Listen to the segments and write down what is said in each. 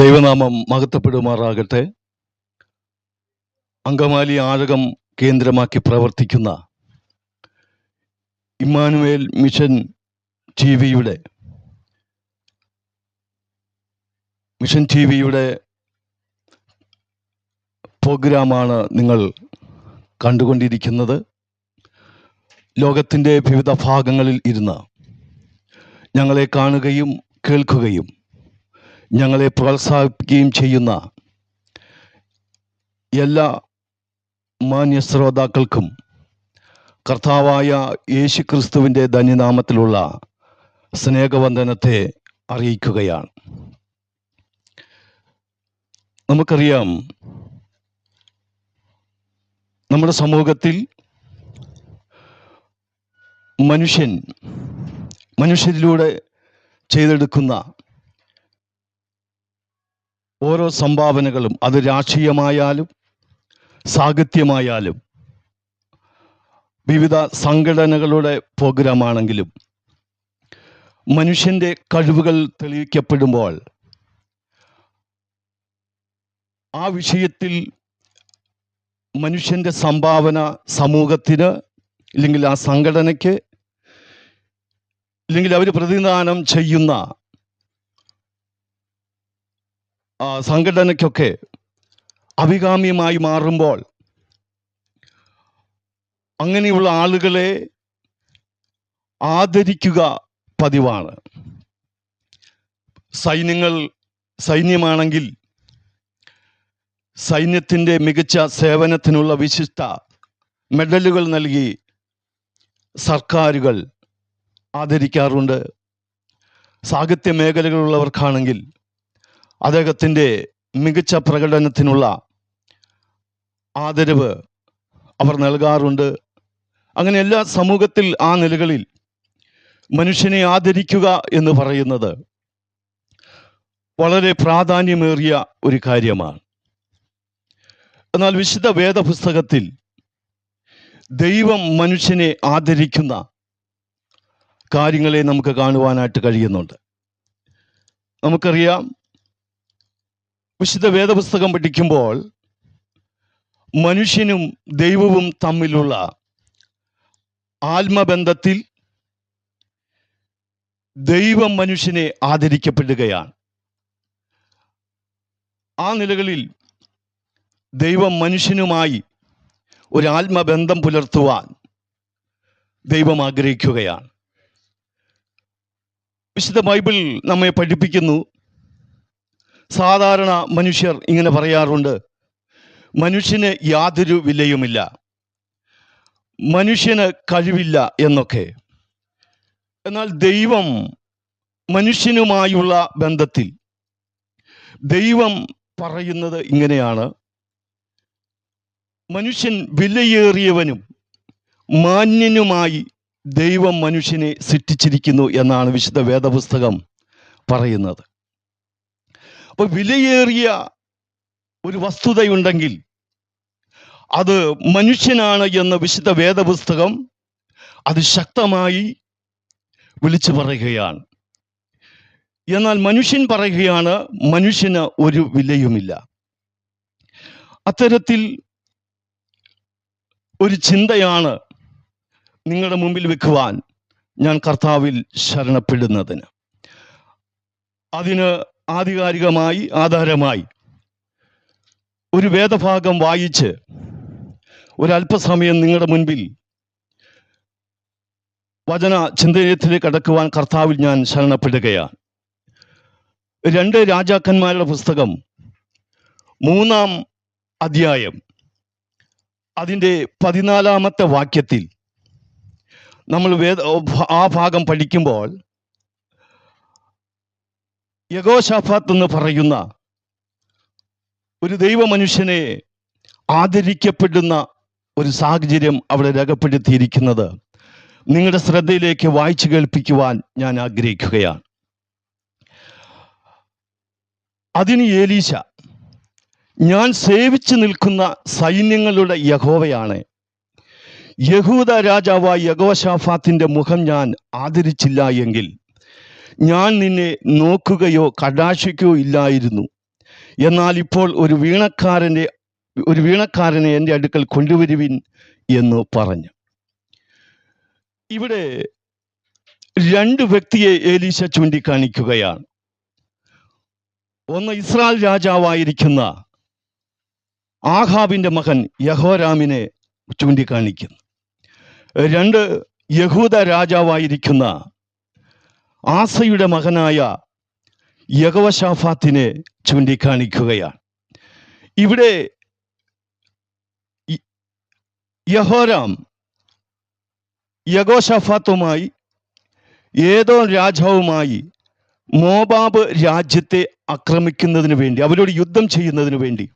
ദൈവനാമം മഹത്വപ്പെടുമാറാകട്ടെ. അങ്കമാലി ആഴകം കേന്ദ്രമാക്കി പ്രവർത്തിക്കുന്ന ഇമ്മാനുവേൽ മിഷൻ ടി വിയുടെ മിഷൻ ടി വിയുടെ പ്രോഗ്രാമാണ് നിങ്ങൾ കണ്ടുകൊണ്ടിരിക്കുന്നത്. ലോകത്തിന്റെ വിവിധ ഭാഗങ്ങളിൽ ഇരുന്ന് ഞങ്ങളെ കാണുകയും കേൾക്കുകയും ഞങ്ങളെ പ്രോത്സാഹിപ്പിക്കുകയും ചെയ്യുന്ന എല്ലാ മാന്യ ശ്രോതാക്കൾക്കും കർത്താവായ യേശു ക്രിസ്തുവിന്റെ ധന്യനാമത്തിലുള്ള സ്നേഹവന്ദനത്തെ അറിയിക്കുകയാണ്. നമുക്കറിയാം നമ്മുടെ സമൂഹത്തിൽ മനുഷ്യൻ മനുഷ്യരിലൂടെ ചെയ്തെടുക്കുന്ന ഓരോ സംഭാവനകളും അത് രാഷ്ട്രീയമായാലും സാഹിത്യമായാലും വിവിധ സംഘടനകളുടെ പ്രോഗ്രാമാണെങ്കിലും മനുഷ്യന്റെ കഴിവുകൾ തെളിയിക്കപ്പെടുമ്പോൾ ആ വിഷയത്തിൽ മനുഷ്യന്റെ സംഭാവന സമൂഹത്തിന് ഇല്ലെങ്കിൽ ആ സംഘടനയ്ക്ക് ഇല്ലെങ്കിൽ അവർ പ്രതിനിധാനം ചെയ്യുന്ന ആ, സംഘടനയ്ക്കൊക്കെ അഭികാമ്യമായി മാറുമ്പോൾ അങ്ങനെയുള്ള ആളുകളെ ആദരിക്കുക പതിവാണ്. സൈന്യങ്ങൾ സൈന്യമാണെങ്കിൽ സൈന്യത്തിന്റെ മികച്ച സേവനത്തിനുള്ള വിശിഷ്ട മെഡലുകൾ നൽകി സർക്കാരുകൾ ആദരിക്കാറുണ്ട്. സാഹിത്യ മേഖലകളുള്ളവർക്കാണെങ്കിൽ അദ്ദേഹത്തിന്റെ മികച്ച പ്രകടനത്തിനുള്ള ആദരവ് അവർ നൽകാറുണ്ട്. അങ്ങനെ എല്ലാ സമൂഹത്തിൽ ആ നിലകളിൽ മനുഷ്യനെ ആദരിക്കുക എന്ന് പറയുന്നത് വളരെ പ്രാധാന്യമേറിയ ഒരു കാര്യമാണ്. എന്നാൽ വിശുദ്ധ വേദപുസ്തകത്തിൽ ദൈവം മനുഷ്യനെ ആദരിക്കുന്ന കാര്യങ്ങളെ നമുക്ക് കാണുവാനായിട്ട് കഴിയുന്നുണ്ട്. നമുക്കറിയാം വിശുദ്ധ വേദപുസ്തകം പഠിക്കുമ്പോൾ മനുഷ്യനും ദൈവവും തമ്മിലുള്ള ആത്മബന്ധത്തിൽ ദൈവം മനുഷ്യനെ ആദരിക്കപ്പെടുകയാണ്. ആ നിലകളിൽ ദൈവം മനുഷ്യനുമായി ഒരു ആത്മബന്ധം പുലർത്തുവാൻ ദൈവം ആഗ്രഹിക്കുകയാണ്. വിശുദ്ധ ബൈബിൾ നമ്മെ പഠിപ്പിക്കുന്നു. സാധാരണ മനുഷ്യർ ഇങ്ങനെ പറയാറുണ്ട്. മനുഷ്യന് യാതൊരു വിലയുമില്ല. മനുഷ്യന് കഴിവില്ല എന്നൊക്കെ. എന്നാൽ ദൈവം മനുഷ്യനുമായുള്ള ബന്ധത്തിൽ ദൈവം പറയുന്നത് ഇങ്ങനെയാണ്. മനുഷ്യൻ വിലയേറിയവനും മാന്യനുമായി ദൈവം മനുഷ്യനെ സൃഷ്ടിച്ചിരിക്കുന്നു എന്നാണ് വിശുദ്ധ വേദപുസ്തകം പറയുന്നത്. അപ്പൊ വിലയേറിയ ഒരു വസ്തുതയുണ്ടെങ്കിൽ അത് മനുഷ്യനാണ് എന്ന വിശുദ്ധ വേദപുസ്തകം അത് ശക്തമായി വിളിച്ചു പറയുകയാണ്. എന്നാൽ മനുഷ്യൻ പറയുകയാണ് മനുഷ്യന് ഒരു വിലയുമില്ല. അത്തരത്തിൽ ഒരു ചിന്തയാണ് നിങ്ങളുടെ മുമ്പിൽ വെക്കുവാൻ ഞാൻ കർത്താവിൽ ശരണപ്പെടുന്നതിന്. അതിന് ആധികാരികമായി ആധാരമായി ഒരു വേദഭാഗം വായിച്ച് ഒരല്പസമയം നിങ്ങളുടെ മുൻപിൽ വചന ചിന്തയത്തിലേക്ക് കടക്കുവാൻ കർത്താവിൽ ഞാൻ ശരണപ്പെടുകയാണ്. രണ്ട് രാജാക്കന്മാരുടെ പുസ്തകം മൂന്നാം അധ്യായം അതിന്റെ പതിനാലാമത്തെ വാക്യത്തിൽ നമ്മൾ വേദ ആ ഭാഗം പഠിക്കുമ്പോൾ യഗോശാഫാത്ത് എന്ന് പറയുന്ന ഒരു ദൈവമനുഷ്യനെ ആദരിക്കപ്പെടുന്ന ഒരു സാഹചര്യം അവിടെ രേഖപ്പെടുത്തിയിരിക്കുന്നത്. നിങ്ങളുടെ ശ്രദ്ധയിലേക്ക് വായിച്ചു കേൾപ്പിക്കുവാൻ ഞാൻ ആഗ്രഹിക്കുകയാണ്. അതിന് ഏലീശ ഞാൻ സേവിച്ചു നിൽക്കുന്ന സൈന്യങ്ങളുടെ യഹോവയാണ്. യഹൂദ രാജാവായ യഗോഷാഫാത്തിന്റെ മുഖം ഞാൻ ആദരിച്ചില്ല എങ്കിൽ ഞാൻ നിന്നെ നോക്കുകയോ കടാക്ഷിക്കുകയോ ഇല്ലായിരുന്നു. എന്നാൽ ഇപ്പോൾ ഒരു വീണക്കാരന്റെ ഒരു വീണക്കാരനെ എന്റെ അടുക്കൽ കൊണ്ടുവരുവിൻ എന്ന് പറഞ്ഞു. ഇവിടെ രണ്ട് വ്യക്തിയെ ഏലീശ ചൂണ്ടിക്കാണിക്കുകയാണ്. ഒന്ന് ഇസ്രായേൽ രാജാവായിരിക്കുന്ന ആഹാബിന്റെ മകൻ യഹോരാമിനെ ചൂണ്ടിക്കാണിക്കുന്നു. രണ്ട് യഹൂദ രാജാവായിരിക്കുന്ന ആസയുടെ മകനായ യഗവശാഫാത്തിനെ ചൂണ്ടിക്കാണിക്കുകയാണ്. ഇവിടെ യഹോരാം യഗോഷഫാത്തുമായി ഏതോ രാജാവുമായി മോബാബ് രാജ്യത്തെ ആക്രമിക്കുന്നതിന് വേണ്ടി അവരോട് യുദ്ധം ചെയ്യുന്നതിന് വേണ്ടി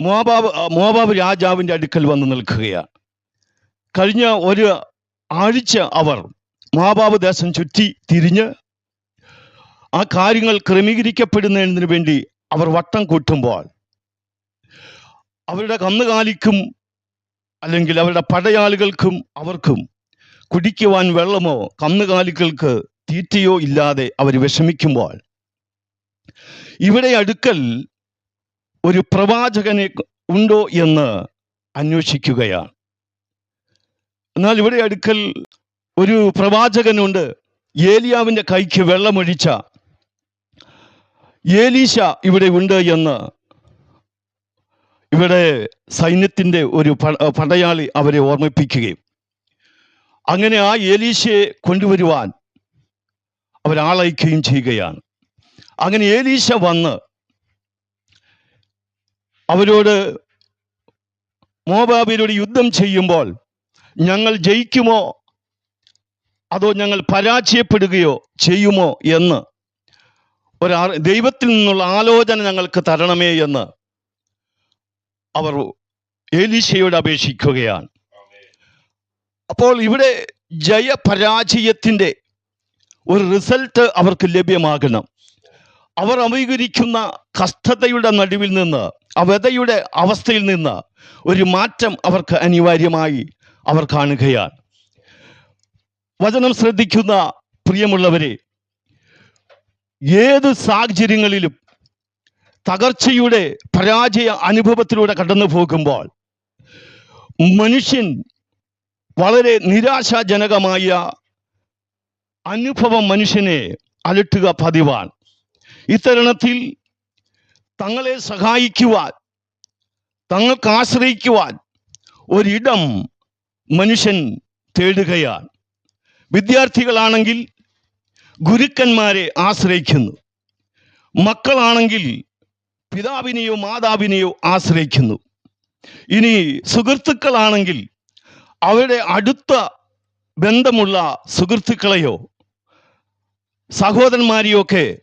മോബാബ് മോബാബ് രാജാവിന്റെ അടുക്കൽ വന്ന് നിൽക്കുകയാണ്. കഴിഞ്ഞ ഒരു ആഴ്ച അവർ മോബാബ് ദേശം ചുറ്റി തിരിഞ്ഞ് ആ കാര്യങ്ങൾ ക്രമീകരിക്കപ്പെടുന്നതിന് വേണ്ടി അവർ വട്ടം കൂട്ടുമ്പോൾ അവരുടെ കന്നുകാലിക്കും അല്ലെങ്കിൽ അവരുടെ പടയാളികൾക്കും അവർക്കും കുടിക്കുവാൻ വെള്ളമോ കന്നുകാലികൾക്ക് തീറ്റയോ ഇല്ലാതെ അവർ വിഷമിക്കുമ്പോൾ ഇവിടെ അടുക്കൽ ഒരു പ്രവാചകനെ ഉണ്ടോ എന്ന് അന്വേഷിക്കുകയാണ്. എന്നാൽ ഇവിടെ അടുക്കൽ ഒരു പ്രവാചകനുണ്ട്. ഏലിയാവിന്റെ കൈക്ക് വെള്ളമൊഴിച്ച. ഏലീശ ഇവിടെ ഉണ്ട് എന്ന്. ഇവിടെ സൈന്യത്തിന്റെ ഒരു പടയാളി അവരെ ഓർമ്മിപ്പിക്കുകയും. അങ്ങനെ ആ ഏലീശയെ കൊണ്ടുവരുവാൻ അവരാളയക്കുകയും ചെയ്യുകയാണ്. അങ്ങനെ ഏലീശ വന്ന് അവരോട് മോബാബിനോട് യുദ്ധം ചെയ്യുമ്പോൾ ഞങ്ങൾ ജയിക്കുമോ അതോ ഞങ്ങൾ പരാജയപ്പെടുകയോ ചെയ്യുമോ എന്ന്? ഒരാ ദൈവത്തിൽ നിന്നുള്ള ആലോചന ഞങ്ങൾക്ക് തരണമേ എന്ന് അവർ ഏലീശയോട് അപേക്ഷിക്കുകയാണ്. അപ്പോൾ ഇവിടെ ജയപരാജയത്തിന്റെ ഒരു റിസൾട്ട് അവർക്ക് ലഭ്യമാകണം. അവർ അഭിമുഖീകരിക്കുന്ന കഷ്ടതയുടെ നടുവിൽ നിന്ന് ആ വ്യതയുടെ അവസ്ഥയിൽ നിന്ന് ഒരു മാറ്റം അവർക്ക് അനിവാര്യമായി അവർ കാണുകയാണ്. വചനം ശ്രദ്ധിക്കുന്ന പ്രിയമുള്ളവരെ ഏത് സാഹചര്യങ്ങളിലും തകർച്ചയുടെ പരാജയ അനുഭവത്തിലൂടെ കടന്നു പോകുമ്പോൾ മനുഷ്യൻ വളരെ നിരാശാജനകമായ അനുഭവം മനുഷ്യനെ അലട്ടുക പതിവാണ്. ഇത്തരണത്തിൽ തങ്ങളെ സഹായിക്കുവാൻ തങ്ങൾക്ക് ആശ്രയിക്കുവാൻ ഒരിടം മനുഷ്യൻ തേടുകയാണ്. വിദ്യാർത്ഥികളാണെങ്കിൽ ഗുരുക്കന്മാരെ ആശ്രയിക്കുന്നു. മക്കളാണെങ്കിൽ പിതാവിനെയോ മാതാവിനെയോ ആശ്രയിക്കുന്നു. ഇനി സുഹൃത്തുക്കളാണെങ്കിൽ അവരുടെ അടുത്ത ബന്ധമുള്ള സുഹൃത്തുക്കളെയോ സഹോദരന്മാരെയോ ഒക്കെ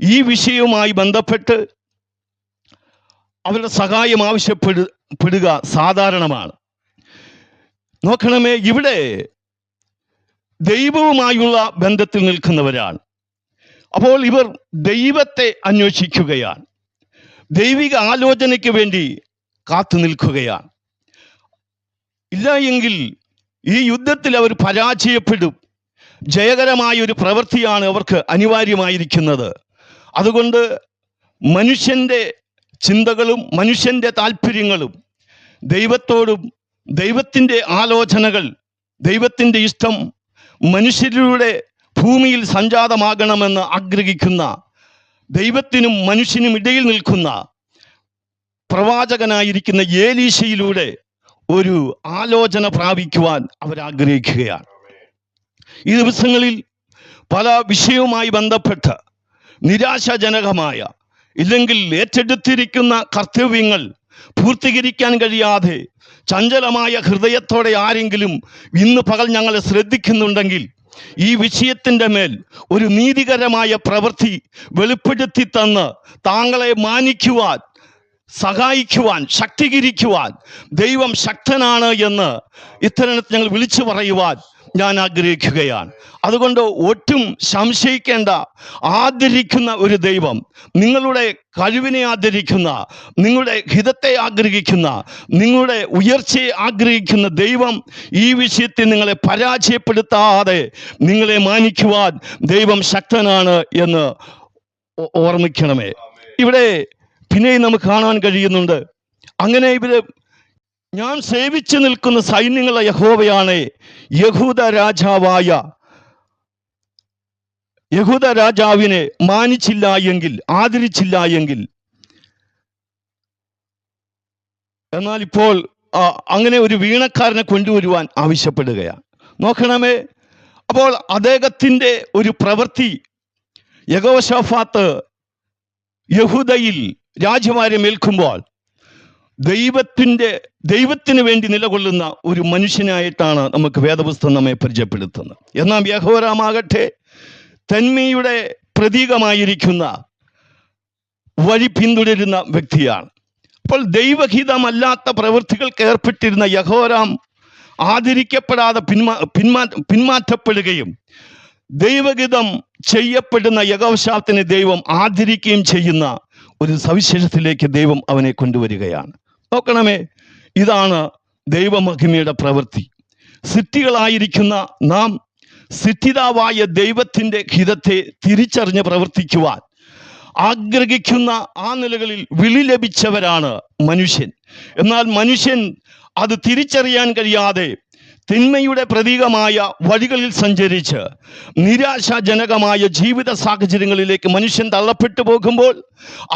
ഈ വിഷയവുമായി ബന്ധപ്പെട്ട് അവരുടെ സഹായം ആവശ്യപ്പെടു പെടുക സാധാരണമാണ്. നോക്കണമേ ഇവിടെ ദൈവവുമായുള്ള ബന്ധത്തിൽ നിൽക്കുന്നവരാണ്. അപ്പോൾ ഇവർ ദൈവത്തെ അന്വേഷിക്കുകയാണ്. ദൈവിക ആലോചനയ്ക്ക് വേണ്ടി കാത്തു നിൽക്കുകയാണ്. ഇല്ല എങ്കിൽ ഈ യുദ്ധത്തിൽ അവർ പരാജയപ്പെടും. ജയകരമായ ഒരു പ്രവൃത്തിയാണ് അവർക്ക് അനിവാര്യമായിരിക്കുന്നത്. അതുകൊണ്ട് മനുഷ്യന്റെ ചിന്തകളും മനുഷ്യന്റെ താല്പര്യങ്ങളും ദൈവത്തോടും ദൈവത്തിന്റെ ആലോചനകൾ ദൈവത്തിന്റെ ഇഷ്ടം മനുഷ്യരുടെ ഭൂമിയിൽ സംജാതമാകണമെന്ന് ആഗ്രഹിക്കുന്ന ദൈവത്തിനും മനുഷ്യനും ഇടയിൽ നിൽക്കുന്ന പ്രവാചകനായിരിക്കുന്ന ഏലീശയിലൂടെ ഒരു ആലോചന പ്രാപിക്കുവാൻ അവരാഗ്രഹിക്കുകയാണ് ഈ ദിവസങ്ങളിൽ പല വിഷയവുമായി ബന്ധപ്പെട്ട് നിരാശാജനകമായ ഇല്ലെങ്കിൽ ഏറ്റെടുത്തിരിക്കുന്ന കർത്തവ്യങ്ങൾ പൂർത്തീകരിക്കാൻ കഴിയാതെ ചഞ്ചലമായ ഹൃദയത്തോടെ ആരെങ്കിലും ഇന്ന് പകൽ ഞങ്ങളെ ശ്രദ്ധിക്കുന്നുണ്ടെങ്കിൽ ഈ വിഷയത്തിന്റെ മേൽ ഒരു നീതികരമായ പ്രവൃത്തി വെളിപ്പെടുത്തി തന്ന് താങ്കളെ മാനിക്കുവാൻ സഹായിക്കുവാൻ ശക്തീകരിക്കുവാൻ ദൈവം ശക്തനാണ് എന്ന് ഇത്തരണത്തിൽ ഞങ്ങൾ വിളിച്ചു പറയുവാൻ ഞാൻ ആഗ്രഹിക്കുകയാണ്. അതുകൊണ്ട് ഒട്ടും സംശയിക്കേണ്ട ആദരിക്കുന്ന ഒരു ദൈവം നിങ്ങളുടെ കഴിവിനെ ആദരിക്കുന്ന നിങ്ങളുടെ ഹിതത്തെ ആഗ്രഹിക്കുന്ന നിങ്ങളുടെ ഉയർച്ചയെ ആഗ്രഹിക്കുന്ന ദൈവം ഈ വിഷയത്തിൽ നിങ്ങളെ പരാജയപ്പെടുത്താതെ നിങ്ങളെ മാനിക്കുവാൻ ദൈവം ശക്തനാണ് എന്ന് ഓർമ്മിക്കണമേ. ഇവിടെ പിന്നെയും നമുക്ക് കാണാൻ കഴിയുന്നുണ്ട്. അങ്ങനെ ഇവർ ഞാൻ സേവിച്ചു നിൽക്കുന്ന സൈന്യങ്ങളെ യഹോവയാണ് യഹൂദ രാജാവായ യഹൂദ രാജാവിനെ മാനിച്ചില്ല എങ്കിൽ ആദരിച്ചില്ല എങ്കിൽ. എന്നാൽ ഇപ്പോൾ അങ്ങനെ ഒരു വീണക്കാരനെ കൊണ്ടുവരുവാൻ ആവശ്യപ്പെടുകയാണ്. നോക്കണമേ അപ്പോൾ അദ്ദേഹത്തിന്റെ ഒരു പ്രവൃത്തി യഗോഷഫാത്ത് യഹൂദയിൽ രാജമാരെ ഏൽക്കുമ്പോൾ ദൈവത്തിന്റെ ദൈവത്തിന് വേണ്ടി നിലകൊള്ളുന്ന ഒരു മനുഷ്യനായിട്ടാണ് നമുക്ക് വേദപുസ്തകം നമ്മെ പരിചയപ്പെടുത്തുന്നത്. എന്നാൽ യഹോരാമാകട്ടെ തന്മയുടെ പ്രതീകമായിരിക്കുന്ന വഴി പിന്തുടരുന്ന വ്യക്തിയാണ്. അപ്പോൾ ദൈവഹിതമല്ലാത്ത പ്രവൃത്തികൾക്ക് ഏർപ്പെട്ടിരുന്ന യഹോരാം ആദരിക്കപ്പെടാതെ പിന്മാ പിന്മാ പിന്മാറ്റപ്പെടുകയും ദൈവഗീതം ചെയ്യപ്പെടുന്ന യഗവശാത്തിനെ ദൈവം ആദരിക്കുകയും ചെയ്യുന്ന ഒരു സവിശേഷത്തിലേക്ക് ദൈവം അവനെ കൊണ്ടുവരികയാണ്. നോക്കണമേ ഇതാണ് ദൈവമഹിമയുടെ പ്രവൃത്തി. സിറ്റികളായിരിക്കുന്ന നാം സിദ്ധിതാവായ ദൈവത്തിന്റെ ഹിതത്തെ തിരിച്ചറിഞ്ഞ് പ്രവർത്തിക്കുവാൻ ആഗ്രഹിക്കുന്ന ആ നിലകളിൽ വിളി ലഭിച്ചവരാണ് മനുഷ്യൻ. എന്നാൽ മനുഷ്യൻ അത് തിരിച്ചറിയാൻ കഴിയാതെ തിന്മയുടെ പ്രതീകമായ വഴികളിൽ സഞ്ചരിച്ച് നിരാശാജനകമായ ജീവിത സാഹചര്യങ്ങളിലേക്ക് മനുഷ്യൻ തള്ളപ്പെട്ടു പോകുമ്പോൾ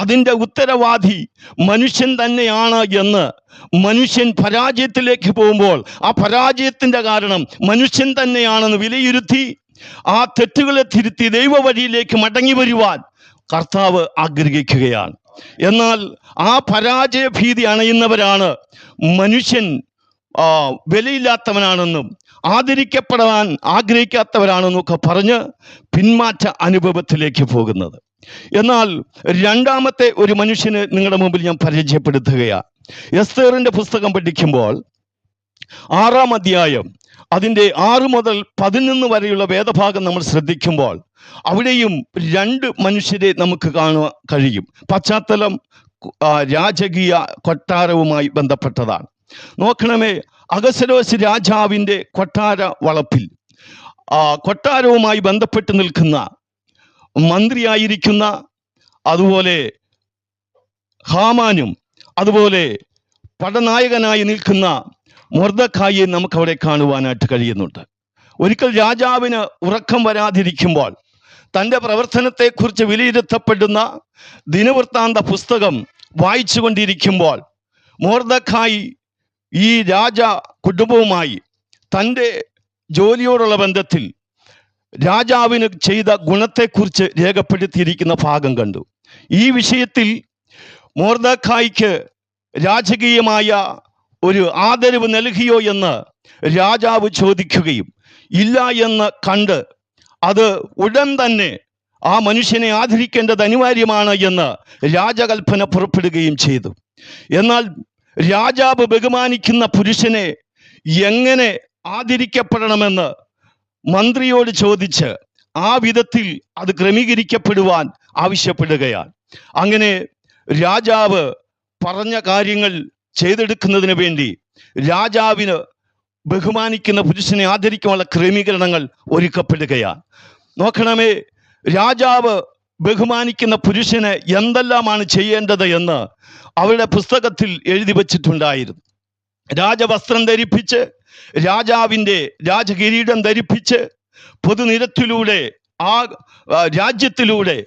അതിന്റെ ഉത്തരവാദി മനുഷ്യൻ തന്നെയാണ് എന്ന് മനുഷ്യൻ പരാജയത്തിലേക്ക് പോകുമ്പോൾ ആ പരാജയത്തിന്റെ കാരണം മനുഷ്യൻ തന്നെയാണെന്ന് വിലയിരുത്തി ആ തെറ്റുകളെ തിരുത്തി ദൈവ വഴിയിലേക്ക് മടങ്ങി വരുവാൻ കർത്താവ് ആഗ്രഹിക്കുകയാണ്. എന്നാൽ ആ പരാജയ ഭീതി അണയുന്നവരാണ് മനുഷ്യൻ വിലയില്ലാത്തവനാണെന്നും ആദരിക്കപ്പെടാൻ ആഗ്രഹിക്കാത്തവരാണെന്നും ഒക്കെ പറഞ്ഞ് പിന്മാറ്റ അനുഭവത്തിലേക്ക് പോകുന്നത്. എന്നാൽ രണ്ടാമത്തെ ഒരു മനുഷ്യന് നിങ്ങളുടെ മുമ്പിൽ ഞാൻ പരിചയപ്പെടുത്തുകയാണ് എസ്തേറിന്റെ പുസ്തകം പഠിക്കുമ്പോൾ ആറാം അധ്യായം അതിന്റെ ആറ് മുതൽ പതിനൊന്ന് വരെയുള്ള വേദഭാഗം നമ്മൾ ശ്രദ്ധിക്കുമ്പോൾ അവിടെയും രണ്ട് മനുഷ്യരെ നമുക്ക് കാണുവാൻ കഴിയും. പശ്ചാത്തലം രാജകീയ കൊട്ടാരവുമായി ബന്ധപ്പെട്ടതാണ്. നോക്കണമേ അഗസരോസ് രാജാവിന്റെ കൊട്ടാര വളപ്പിൽ. കൊട്ടാരവുമായി ബന്ധപ്പെട്ട് നിൽക്കുന്ന മന്ത്രിയായിരിക്കുന്ന അതുപോലെ ഹാമാനും അതുപോലെ പടനായകനായി നിൽക്കുന്ന മൊർദക്കായെ നമുക്കവിടെ കാണുവാനായിട്ട് കഴിയുന്നുണ്ട്. ഒരിക്കൽ രാജാവിന് ഉറക്കം വരാതിരിക്കുമ്പോൾ തന്റെ പ്രവർത്തനത്തെക്കുറിച്ച് വിലയിരുത്തപ്പെടുന്ന ദിനവൃത്താന്ത പുസ്തകം വായിച്ചു കൊണ്ടിരിക്കുമ്പോൾ മോർദക്കായി ഈ രാജ കുടുംബവുമായി തന്റെ ജോലിയോടുള്ള ബന്ധത്തിൽ രാജാവിന് ചെയ്ത ഗുണത്തെക്കുറിച്ച് രേഖപ്പെടുത്തിയിരിക്കുന്ന ഭാഗം കണ്ടു. ഈ വിഷയത്തിൽ മോർദക്കായ്ക്ക് രാജകീയമായ ഒരു ആദരവ് നൽകിയോ എന്ന് രാജാവ് ചോദിക്കുകയും ഇല്ല എന്ന് കണ്ട് അത് ഉടൻ തന്നെ ആ മനുഷ്യനെ ആദരിക്കേണ്ടത് അനിവാര്യമാണ് എന്ന് രാജകൽപ്പന പുറപ്പെടുകയും ചെയ്തു. എന്നാൽ രാജാവ് ബഹുമാനിക്കുന്ന പുരുഷനെ എങ്ങനെ ആദരിക്കപ്പെടണമെന്ന് മന്ത്രിയോട് ചോദിച്ച് ആ വിധത്തിൽ അത് ക്രമീകരിക്കപ്പെടുവാൻ ആവശ്യപ്പെടുകയാണ്. അങ്ങനെ രാജാവ് പറഞ്ഞ കാര്യങ്ങൾ ചെയ്തെടുക്കുന്നതിന് വേണ്ടി രാജാവിന് ബഹുമാനിക്കുന്ന പുരുഷനെ ആദരിക്കാനുള്ള ക്രമീകരണങ്ങൾ ഒരുക്കപ്പെടുകയാണ്. നോക്കണമേ രാജാവ് ബഹുമാനിക്കുന്ന പുരുഷന് എന്തെല്ലാമാണ് ചെയ്യേണ്ടത് എന്ന് അവരുടെ പുസ്തകത്തിൽ എഴുതി വച്ചിട്ടുണ്ടായിരുന്നു. രാജവസ്ത്രം ധരിപ്പിച്ച് രാജാവിന്റെ രാജകിരീടം ധരിപ്പിച്ച് പൊതുനിരത്തിലൂടെ ആ രാജ്യത്തിലൂടെ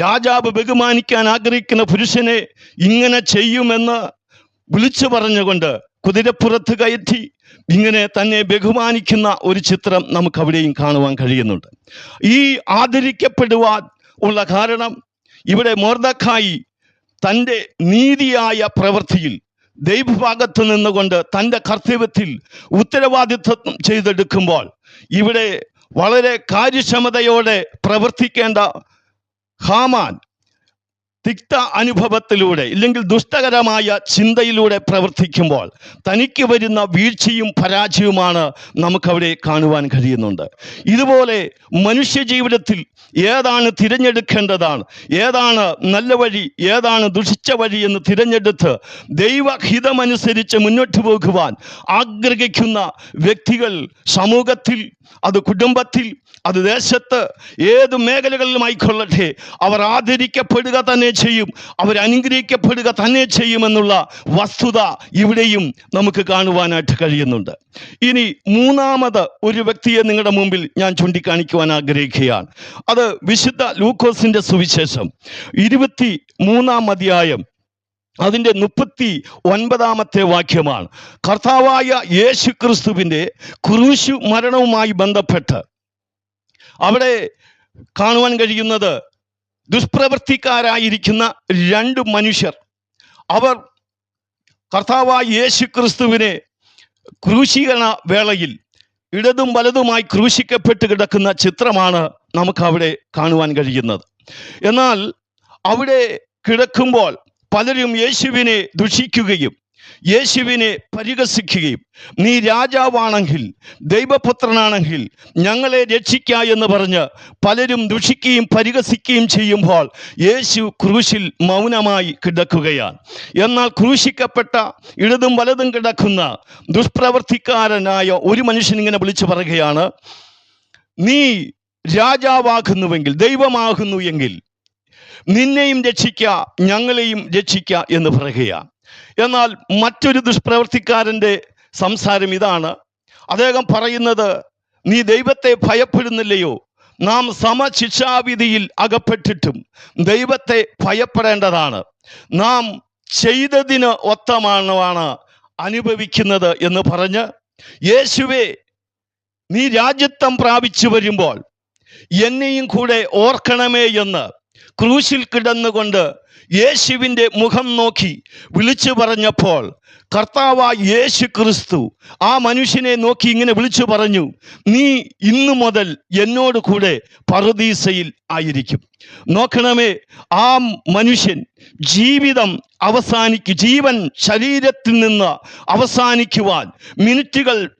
രാജാവ് ബഹുമാനിക്കാൻ ആഗ്രഹിക്കുന്ന പുരുഷനെ ഇങ്ങനെ ചെയ്യുമെന്ന് വിളിച്ചു പറഞ്ഞുകൊണ്ട് കുതിരപ്പുറത്ത് കയറ്റി ഇങ്ങനെ തന്നെ ബഹുമാനിക്കുന്ന ഒരു ചിത്രം നമുക്ക് അവിടെയും കാണുവാൻ കഴിയുന്നുണ്ട്. ഈ ആദരിക്കപ്പെടുവാൻ ഉള്ള കാരണം ഇവിടെ മോർദക്കായി തന്റെ നീതിയായ പ്രവൃത്തിയിൽ ദൈവഭാഗത്ത് നിന്നുകൊണ്ട് തന്റെ കർത്തവ്യത്തിൽ ഉത്തരവാദിത്വം ചെയ്തെടുക്കുമ്പോൾ ഇവിടെ വളരെ കാര്യക്ഷമതയോടെ പ്രവർത്തിക്കേണ്ട ഹാമാൻ തിക്ത അനുഭവത്തിലൂടെ ഇല്ലെങ്കിൽ ദുഷ്ടകരമായ ചിന്തയിലൂടെ പ്രവർത്തിക്കുമ്പോൾ തനിക്ക് വരുന്ന വീഴ്ചയും പരാജയവുമാണ് നമുക്കവിടെ കാണുവാൻ കഴിയുന്നുണ്ട്. ഇതുപോലെ മനുഷ്യജീവിതത്തിൽ ഏതാണ് തിരഞ്ഞെടുക്കേണ്ടതാണ്? ഏതാണ് നല്ല വഴി? ഏതാണ് ദുഷിച്ച വഴി എന്ന് തിരഞ്ഞെടുത്ത് ദൈവഹിതമനുസരിച്ച് മുന്നോട്ട് പോകുവാൻ ആഗ്രഹിക്കുന്ന വ്യക്തികൾ സമൂഹത്തിൽ അത് കുടുംബത്തിൽ അത് ദേശത്ത് ഏത് മേഖലകളിലും ആയിക്കൊള്ളട്ടെ. അവർ ആദരിക്കപ്പെടുക തന്നെ ചെയ്യും. അവർ അനുഗ്രഹിക്കപ്പെടുക തന്നെ ചെയ്യുമെന്നുള്ള വസ്തുത ഇവിടെയും നമുക്ക് കാണുവാനായിട്ട് കഴിയുന്നുണ്ട്. ഇനി മൂന്നാമത് ഒരു വ്യക്തിയെ നിങ്ങളുടെ മുമ്പിൽ ഞാൻ ചൂണ്ടിക്കാണിക്കുവാൻ ആഗ്രഹിക്കുകയാണ്. അത് വിശുദ്ധ ലൂക്കോസിന്റെ സുവിശേഷം. ഇരുപത്തി മൂന്നാം അധ്യായം അതിന്റെ മുപ്പത്തി ഒൻപതാമത്തെ വാക്യമാണ്. കർത്താവായ യേശു ക്രിസ്തുവിന്റെ ക്രൂശു മരണവുമായി ബന്ധപ്പെട്ട് അവിടെ കാണുവാൻ കഴിയുന്നത് ദുഷ്പ്രവൃത്തിക്കാരായിരിക്കുന്ന രണ്ട് മനുഷ്യർ. അവർ കർത്താവായ യേശു ക്രിസ്തുവിനെ ക്രൂശീകരണ വേളയിൽ ഇടതും വലതുമായി ക്രൂശിക്കപ്പെട്ട് കിടക്കുന്ന ചിത്രമാണ് നമുക്ക് അവിടെ കാണുവാൻ കഴിയുന്നത്. എന്നാൽ അവിടെ കിടക്കുമ്പോൾ പലരും യേശുവിനെ ദുഷിക്കുകയും യേശുവിനെ പരിഹസിക്കുകയും നീ രാജാവാണെങ്കിൽ ദൈവപുത്രനാണെങ്കിൽ ഞങ്ങളെ രക്ഷിക്ക എന്ന് പറഞ്ഞ് പലരും ദുഷിക്കുകയും പരിഹസിക്കുകയും ചെയ്യുമ്പോൾ യേശു ക്രൂശിൽ മൗനമായി കിടക്കുകയാണ്. എന്നാൽ ക്രൂശിക്കപ്പെട്ട ഇടതും വലതും കിടക്കുന്ന ദുഷ്പ്രവർത്തിക്കാരനായ ഒരു മനുഷ്യൻ ഇങ്ങനെ വിളിച്ചു പറയുകയാണ് നീ രാജാവാകുന്നുവെങ്കിൽ ദൈവമാകുന്നു എങ്കിൽ നിന്നെയും രക്ഷിക്ക ഞങ്ങളെയും രക്ഷിക്ക എന്ന് പറയുകയാണ്. എന്നാൽ മറ്റൊരു ദുഷ്പ്രവർത്തിക്കാരന്റെ സംസാരം ഇതാണ്. അദ്ദേഹം പറയുന്നത് നീ ദൈവത്തെ ഭയപ്പെടുന്നില്ലയോ? നാം സമശിക്ഷാവിധിയിൽ അകപ്പെട്ടിട്ടും ദൈവത്തെ ഭയപ്പെടേണ്ടതാണ്. നാം ചെയ്തതിന് ഒത്തമാണ് അനുഭവിക്കുന്നത് എന്ന് പറഞ്ഞ് യേശുവെ നീ രാജ്യത്വം പ്രാപിച്ചു വരുമ്പോൾ എന്നെയും കൂടെ ഓർക്കണമേ എന്ന് ക്രൂശിൽ കിടന്നുകൊണ്ട് യേശുവിന്റെ മുഖം നോക്കി വിളിച്ചു പറഞ്ഞപ്പോൾ കർത്താവായ യേശു ക്രിസ്തു. ആ മനുഷ്യനെ നോക്കി ഇങ്ങനെ വിളിച്ചു പറഞ്ഞു നീ ഇന്നു മുതൽ എന്നോട് കൂടെ പറുദീസയിൽ ആയിരിക്കും. നോക്കണമേ ആ മനുഷ്യൻ ജീവിതം അവസാനിക്കും ജീവൻ ശരീരത്തിൽ നിന്ന് അവസാനിക്കുവാൻ മിനിറ്റുകൾ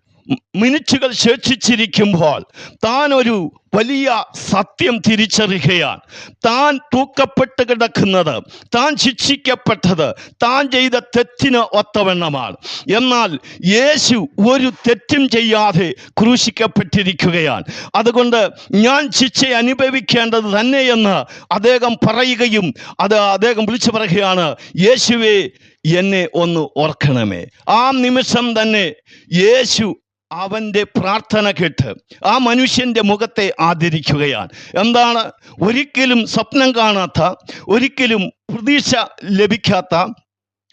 മിനിറ്റുകൾ ശേഷിച്ചിരിക്കുമ്പോൾ താൻ ഒരു വലിയ സത്യം തിരിച്ചറിയുകയാണ്. താൻ തൂക്കപ്പെട്ട് കിടക്കുന്നത് താൻ ശിക്ഷിക്കപ്പെട്ടത് താൻ ചെയ്ത തെറ്റിന് ഒത്തവണ്ണമാണ്. എന്നാൽ യേശു ഒരു തെറ്റും ചെയ്യാതെ ക്രൂശിക്കപ്പെട്ടിരിക്കുകയാണ്. അതുകൊണ്ട് ഞാൻ ശിക്ഷ അനുഭവിക്കേണ്ടത് തന്നെയെന്ന് അദ്ദേഹം പറയുകയും അത് അദ്ദേഹം വിളിച്ചു പറയുകയാണ് യേശുവെ എന്നെ ഒന്ന് ഓർക്കണമേ. ആ നിമിഷം തന്നെ യേശു അവന്റെ പ്രാർത്ഥന കേട്ട് ആ മനുഷ്യന്റെ മുഖത്തെ ആദരിക്കുകയാണ്. എന്താണ്? ഒരിക്കലും സ്വപ്നം കാണാത്ത ഒരിക്കലും പ്രതീക്ഷ ലഭിക്കാത്ത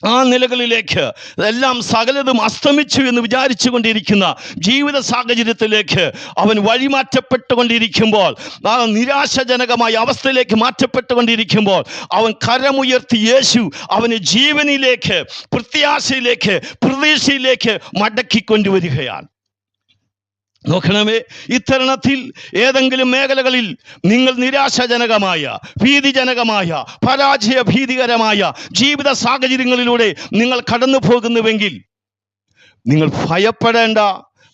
ആ നിലകളിലേക്ക് എല്ലാം സകലതും അസ്തമിച്ചു എന്ന് വിചാരിച്ചു കൊണ്ടിരിക്കുന്ന ജീവിത സാഹചര്യത്തിലേക്ക് അവൻ വഴിമാറ്റപ്പെട്ടുകൊണ്ടിരിക്കുമ്പോൾ ആ നിരാശജനകമായ അവസ്ഥയിലേക്ക് മാറ്റപ്പെട്ടുകൊണ്ടിരിക്കുമ്പോൾ അവൻ കരമുയർത്തി യേശു അവന് ജീവനിലേക്ക് പ്രത്യാശയിലേക്ക് പ്രതീക്ഷയിലേക്ക് മടക്കിക്കൊണ്ടുവരികയാണ്. നോക്കണമേ ഇത്തരണത്തിൽ ഏതെങ്കിലും മേഖലകളിൽ നിങ്ങൾ നിരാശാജനകമായ ഭീതിജനകമായ പരാജയ ഭീതികരമായ ജീവിത സാഹചര്യങ്ങളിലൂടെ നിങ്ങൾ കടന്നു പോകുന്നുവെങ്കിൽ നിങ്ങൾ ഭയപ്പെടേണ്ട.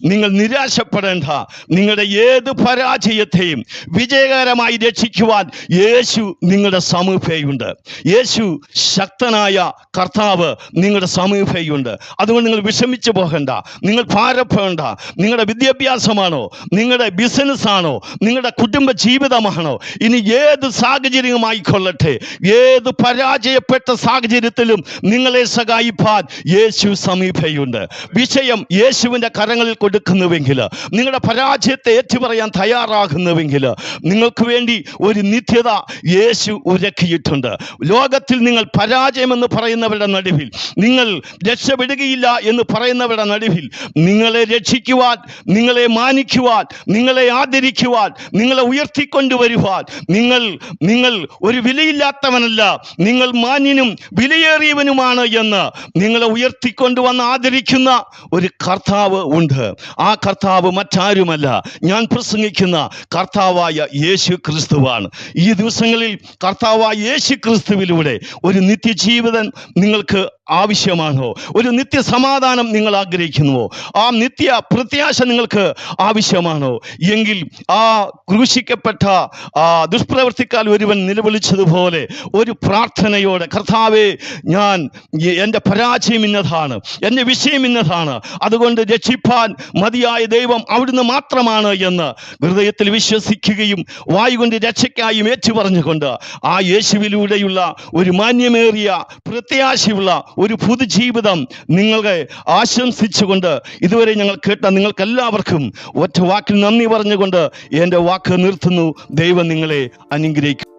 നിങ്ങൾ നിരാശപ്പെടേണ്ട. നിങ്ങളുടെ ഏത് പരാജയത്തെയും വിജയകരമായി രക്ഷിക്കുവാൻ യേശു നിങ്ങളുടെ സമീപയുണ്ട്. യേശു ശക്തനായ കർത്താവ് നിങ്ങളുടെ സമീപയുണ്ട്. അതുകൊണ്ട് നിങ്ങൾ വിഷമിച്ചു പോകണ്ട. നിങ്ങൾ ഭാരപ്പെടേണ്ട. നിങ്ങളുടെ വിദ്യാഭ്യാസമാണോ? നിങ്ങളുടെ ബിസിനസ്സാണോ? നിങ്ങളുടെ കുടുംബ ജീവിതമാണോ? ഇനി ഏത് സാഹചര്യമായി കൊള്ളട്ടെ? ഏത് പരാജയപ്പെട്ട സാഹചര്യത്തിലും നിങ്ങളെ സഹായിപ്പാൻ യേശു സമീപയുണ്ട്. വിഷയം യേശുവിന്റെ കരങ്ങളിൽ കൊടുക്കുന്നുവെങ്കിൽ നിങ്ങളുടെ പരാജയത്തെ ഏറ്റുപറയാൻ തയ്യാറാകുന്നുവെങ്കിൽ നിങ്ങൾക്ക് വേണ്ടി ഒരു നിത്യത യേശു ഉരക്കിയിട്ടുണ്ട് ലോകത്തിൽ നിങ്ങൾ പരാജയമെന്ന് പറയുന്നവരുടെ നടുവിൽ നിങ്ങൾ രക്ഷപ്പെടുകയില്ല എന്ന് പറയുന്നവരുടെ നടുവിൽ നിങ്ങളെ രക്ഷിക്കുവാൻ നിങ്ങളെ മാനിക്കുവാൻ നിങ്ങളെ ആദരിക്കുവാൻ നിങ്ങളെ ഉയർത്തിക്കൊണ്ടുവരുവാൻ നിങ്ങൾ നിങ്ങൾ ഒരു വിലയില്ലാത്തവനല്ല നിങ്ങൾ മാന്യനും വിലയേറിയവനുമാണ് എന്ന് നിങ്ങളെ ഉയർത്തിക്കൊണ്ടുവന്ന് ആദരിക്കുന്ന ഒരു കർത്താവ് ഉണ്ട്. ആ കർത്താവ് മറ്റാരുമല്ല. ഞാൻ പ്രസംഗിക്കുന്ന കർത്താവായ യേശു ക്രിസ്തുവാണ് ഈ ദിവസങ്ങളിൽ കർത്താവായ യേശു ക്രിസ്തുവിലൂടെ ഒരു നിത്യജീവിതം നിങ്ങൾക്ക് ആവശ്യമാണോ? ഒരു നിത്യസമാധാനം നിങ്ങൾ ആഗ്രഹിക്കുന്നുവോ? ആ നിത്യ പ്രത്യാശ നിങ്ങൾക്ക് ആവശ്യമാണോ? എങ്കിൽ ആ ക്രൂശിക്കപ്പെട്ട ആ ദുഷ്പ്രവർത്തിക്കാൽ ഒരുവൻ നിലവിളിച്ചതുപോലെ ഒരു പ്രാർത്ഥനയോടെ കർത്താവെ ഞാൻ എന്റെ പരാജയം ഇന്നതാണ് എന്റെ വിഷയം ഇന്നതാണ് അതുകൊണ്ട് രക്ഷിപ്പാൻ മതിയായ ദൈവം അവിടുന്ന് മാത്രമാണ് എന്ന് ഹൃദയത്തിൽ വിശ്വസിക്കുകയും വായുകൊണ്ട് രക്ഷയ്ക്കായും ഏറ്റു പറഞ്ഞുകൊണ്ട് ആ യേശുവിലൂടെയുള്ള ഒരു മാന്യമേറിയ പ്രത്യാശയുള്ള ഒരു പുതുജീവിതം നിങ്ങളെ ആശംസിച്ചുകൊണ്ട് ഇതുവരെ ഞങ്ങൾ കേട്ട നിങ്ങൾക്കെല്ലാവർക്കും ഒറ്റ വാക്കിൽ നന്ദി പറഞ്ഞുകൊണ്ട് എന്റെ വാക്ക് നിർത്തുന്നു. ദൈവം നിങ്ങളെ അനുഗ്രഹിക്കും.